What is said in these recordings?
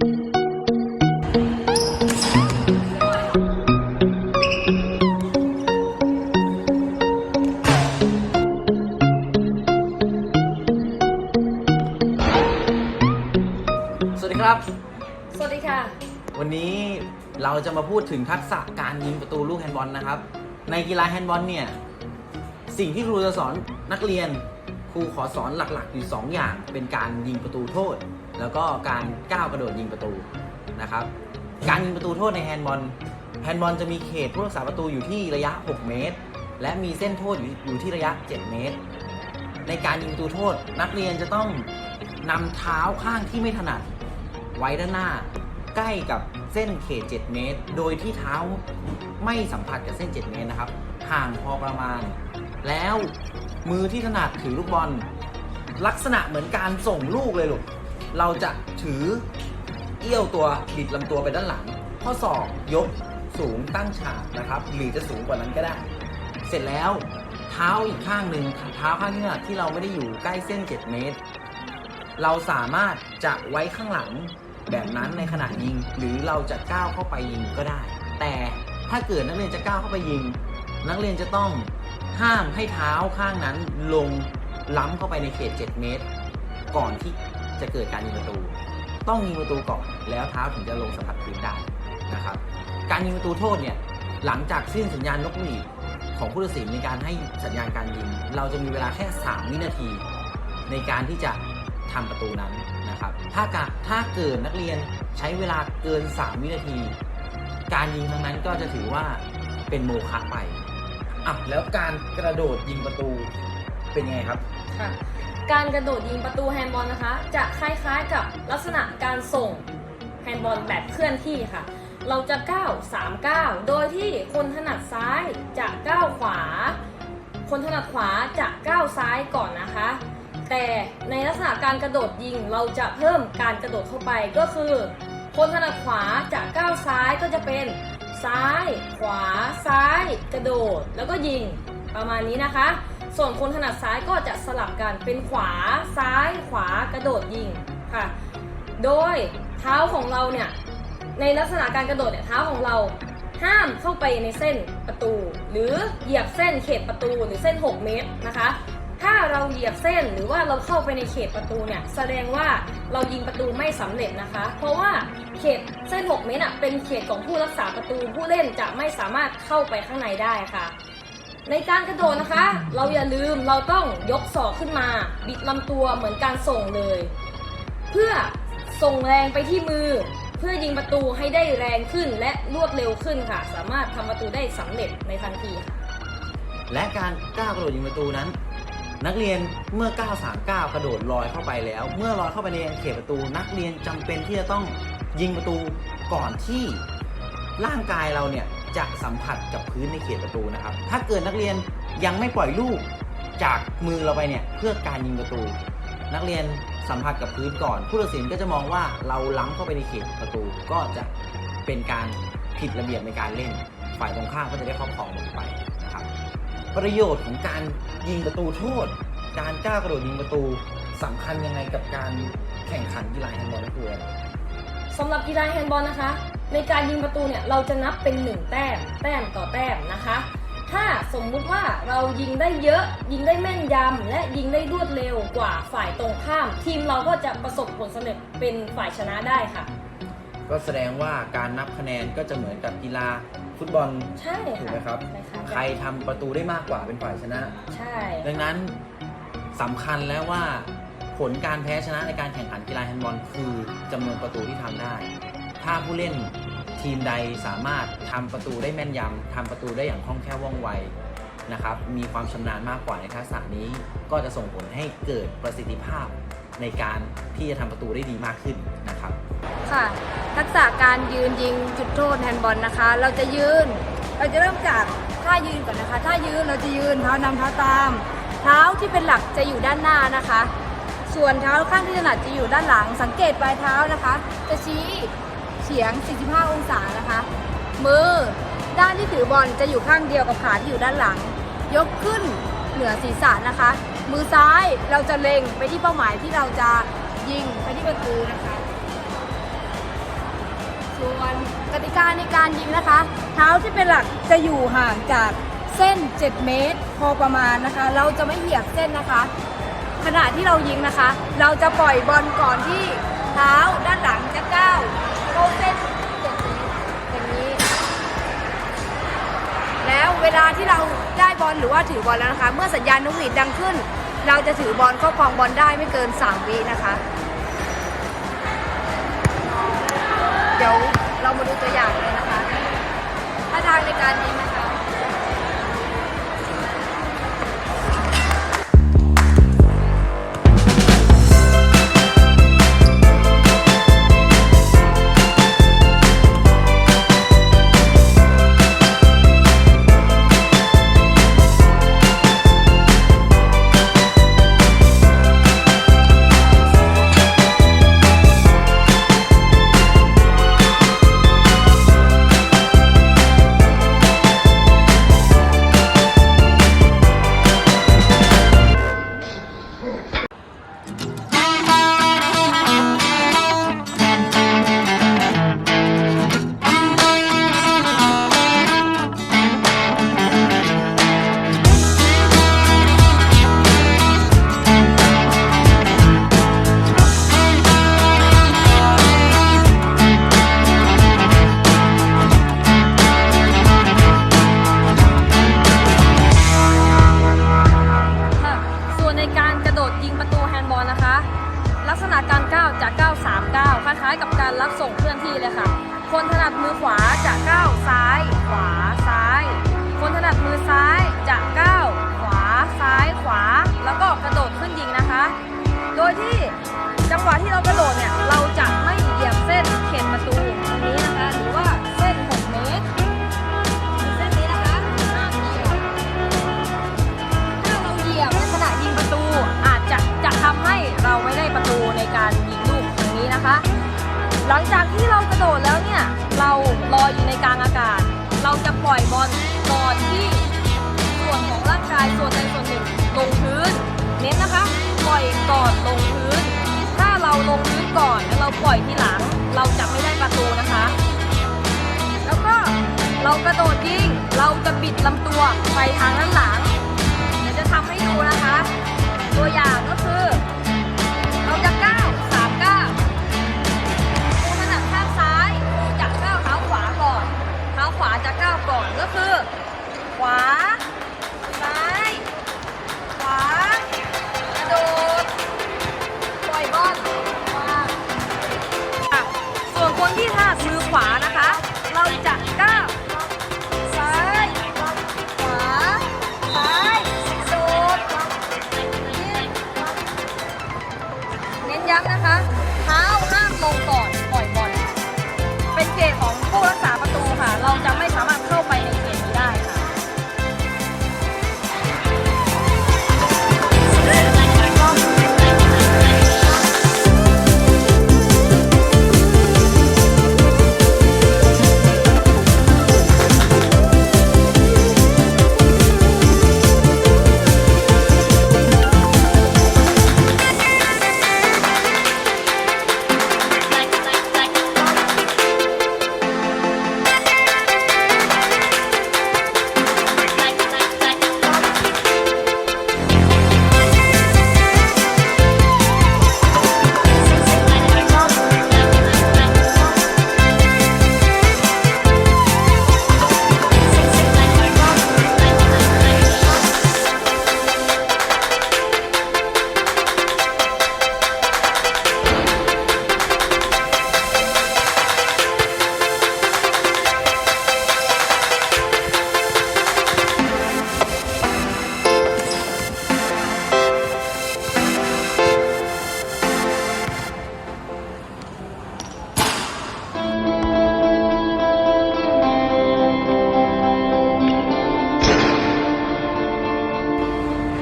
สวัสดีครับ สวัสดีค่ะ วันนี้เราจะมาพูดถึงทักษะการยิงประตูลูกแฮนด์บอลนะครับ ในกีฬาแฮนด์บอลเนี่ย สิ่งที่ครูจะสอนนักเรียน ครูขอสอนหลักๆ อยู่ 2 อย่าง เป็นการยิงประตูโทษ แล้วก็การก้าวกระโดดยิงประตูนะครับ การยิงประตูโทษในแฮนด์บอล แฮนด์บอลจะมีเขตผู้รักษาประตูอยู่ที่ระยะ 6 เมตร และมีเส้นโทษอยู่อยู่ที่ระยะ 7 เมตร ในการยิงประตูโทษ นักเรียนจะต้องนำเท้าข้างที่ไม่ถนัด ไว้ด้านหน้า ใกล้กับเส้นเขต 7 เมตร โดยที่เท้าไม่สัมผัสกับเส้น 7 เมตรนะครับ ห่างพอประมาณ แล้วมือที่ถนัดถือลูกบอล ลักษณะเหมือนการส่งลูกเลยลูก เราจะถือเอี้ยวตัวบิดลำตัวไปด้านหลัง ข้อศอกยกสูงตั้งฉากนะครับ หรือจะสูงกว่านั้นก็ได้ เสร็จแล้วเท้าอีกข้างหนึ่งเท้าข้างที่ถนัดที่เราไม่ได้อยู่ใกล้เส้น 7 เมตร เราสามารถจะไว้ข้างหลังแบบนั้นในขณะยิง หรือเราจะก้าวเข้าไปยิงก็ได้ แต่ถ้าเกิดนักเรียนจะก้าวเข้าไปยิง นักเรียนจะต้องห้ามให้เท้าข้างนั้นลงล้ำเข้าไปในเขต 7 เมตร ก่อนที่ จะเกิดการยิงประตู ต้องยิงประตูก่อนแล้วเท้าถึงจะลงสัมผัสพื้นได้นะครับ การยิงประตูโทษเนี่ยหลังจากสิ้นสัญญาณนกหวีดของผู้ตัดสินในการให้สัญญาณการยิง เราจะมีเวลาแค่ 3 วินาที ในการที่จะทำประตูนั้นนะครับ ถ้ากถ้าเกิดนักเรียนใช้เวลาเกิน 3 วินาที การยิงครั้งนั้นก็จะถือว่าเป็นโมฆะไปอะแล้วการกระโดดยิงประตูเป็นยังไงครับค่ะ การกระโดดยิงประตูแฮนด์บอลนะคะ จะคล้ายๆกับลักษณะการส่งแฮนด์บอลแบบเคลื่อนที่ค่ะ เราจะก้าว3ก้าวโดยที่คนถนัดซ้ายจะก้าวขวา คนถนัดขวาจะก้าวซ้ายก่อนนะคะ แต่ในลักษณะการกระโดดยิงเราจะเพิ่มการกระโดดเข้าไปก็คือ คนถนัดขวาจะก้าวซ้ายก็จะเป็นซ้าย ขวา ซ้าย กระโดด แล้วก็ยิงประมาณนี้นะคะ ส่วนคนถนัดซ้ายก็จะสลับกันเป็นขวาซ้ายขวากระโดดยิงค่ะ โดยเท้าของเราเนี่ยในลักษณะการกระโดดเนี่ยเท้าของเราห้ามเข้าไปในเส้นประตู หรือเหยียบเส้นเขตประตูหรือเส้น 6 เมตรนะคะ ถ้าเราเหยียบเส้นหรือว่าเราเข้าไปในเขตประตูเนี่ยแสดงว่าเรายิงประตูไม่สำเร็จนะคะ เพราะว่าเขตเส้น 6 เมตรเป็นเขตของผู้รักษาประตูผู้เล่นจะไม่สามารถเข้าไปข้างในได้ค่ะ ในการกระโดดนะคะ เราอย่าลืมเราต้องยกศอกขึ้นมา บิดลำตัวเหมือนการส่งเลย เพื่อส่งแรงไปที่มือ เพื่อยิงประตูให้ได้แรงขึ้นและรวดเร็วขึ้นค่ะ สามารถทำประตูได้สำเร็จในทันทีค่ะและการก้าวกระโดดยิงประตูนั้น นักเรียนเมื่อก้าวสามก้าวกระโดดลอยเข้าไปแล้ว เมื่อลอยเข้าไปในเขตประตู นักเรียนจำเป็นที่จะต้องยิงประตูก่อนที่ร่างกายเราเนี่ย จะสัมผัสกับพื้นในเขตประตูนะครับ ถ้าเกิดนักเรียนยังไม่ปล่อยลูกจากมือเราไปเนี่ยเพื่อการยิงประตู นักเรียนสัมผัสกับพื้นก่อน ผู้ตัดสินก็จะมองว่าเราล้ำเข้าไปในเขตประตูก็จะเป็นการผิดระเบียบในการเล่น ฝ่ายตรงข้ามก็จะได้ครอบครองหมดไปนะครับ ประโยชน์ของการยิงประตูโทษ การก้าวกระโดดยิงประตูสำคัญยังไงกับการแข่งขันกีฬาแฮนด์บอลนักเรียนสำหรับกีฬาแฮนด์บอลนะคะ ในการยิงประตูเนี่ยเราจะนับเป็น 1 แต้ม แต้มต่อแต้มนะคะ ถ้าสมมุติว่าเรายิงได้เยอะ ยิงได้แม่นยำและยิงได้รวดเร็วกว่าฝ่ายตรงข้าม ทีมเราก็จะประสบผลสำเร็จเป็นฝ่ายชนะได้ค่ะ ก็แสดงว่าการนับคะแนนก็จะเหมือนกับกีฬาฟุตบอลใช่ถูกค่ะไหมครับคล้ายๆกันใครทำประตูได้มากกว่าเป็นฝ่ายชนะ ใช่ ดังนั้นสำคัญแล้วว่า ผลการแพ้ชนะในการแข่งขันกีฬาแฮนด์บอลคือจำนวนประตูที่ทำได้ ถ้าผู้เล่นทีมใดสามารถทำประตูได้แม่นยำทำประตูได้อย่างคล่องแคล่วว่องไวนะครับ มีความชำนาญมากกว่าในทักษะนี้ ก็จะส่งผลให้เกิดประสิทธิภาพในการที่จะทำประตูได้ดีมากขึ้นนะครับ ค่ะ ทักษะการยืนยิงจุดโทษแฮนด์บอลนะคะ เราจะยืน เราจะเริ่มจากท่ายืนก่อนนะคะ ท่ายืนเราจะยืนเท้านำเท้าตาม เท้าที่เป็นหลักจะอยู่ด้านหน้านะคะ ส่วนเท้าข้างที่ถนัดจะอยู่ด้านหลัง สังเกตปลายเท้านะคะ จะชี้ ฉียง 45 องศานะคะ มือด้านที่ถือบอลจะอยู่ข้างเดียวกับขาที่อยู่ด้านหลัง ยกขึ้นเหนือศีรษะนะคะ มือซ้ายเราจะเล็งไปที่เป้าหมายที่เราจะยิงไปที่ประตูนะคะชวนกติกาในการยิงนะคะ เท้าที่เป็นหลักจะอยู่ห่างจากเส้น 7 เมตร พอประมาณนะคะ เราจะไม่เหยียบเส้นนะคะ ขณะที่เรายิงนะคะ เราจะปล่อยบอลก่อนที่เท้าด้านหลังจะก้าว เข้าเส้น7เมตรอย่างนี้ แล้วเวลาที่เราได้บอลหรือว่าถือบอลแล้วนะคะ เมื่อสัญญาณนกหวีดดังขึ้น เราจะถือบอลเข้าครองบอลได้ไม่เกิน 3 วินะคะ เดี๋ยวเรามาดูตัวอย่างเลยนะคะท่าทางในการยิงน ลักษณะการก้าวจะก้าว3ก้าวคล้ายๆ กับการรับส่งเคลื่อนที่เลยค่ะ คนถนัดมือขวาจะก้าวซ้าย ขวาซ้าย คนถนัดมือซ้ายจะก้าวขวาซ้ายขวา แล้วก็กระโดดขึ้นยิงนะคะ โดยที่จังหวะที่เรากระโดดเนี่ย ปล่อยที่หลัง เราจะไม่ได้ประตูนะคะ แล้วก็เรากระโดดยิง เราจะบิดลำตัวไปทางด้านหลัง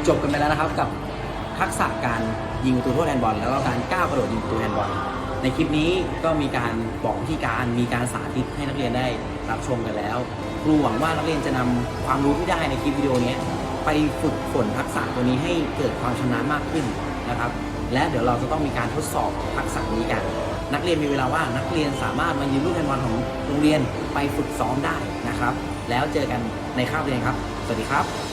จบกันไปแล้วนะครับกับทักษะการยิงประตูโทษแฮนด์บอลแล้วก็การก้าวกระโดดยิงประตูแฮนด์บอลในคลิปนี้ก็มีการบอกวิธีการมีการสาธิตให้นักเรียนได้รับชมกันแล้ว ครูหวังว่านักเรียนจะนำความรู้ที่ได้ในคลิปวิดีโอนี้ไปฝึกฝนทักษะตัวนี้ให้เกิดความชนาญมากขึ้นนะครับ และเดี๋ยวเราจะต้องมีการทดสอบทักษะนี้กัน นักเรียนมีเวลาว่างนักเรียนสามารถมายืมลูกแฮนด์บอลของโรงเรียนไปฝึกซ้อมได้นะครับ แล้วเจอกันในคาบเรียนครับ สวัสดีครับ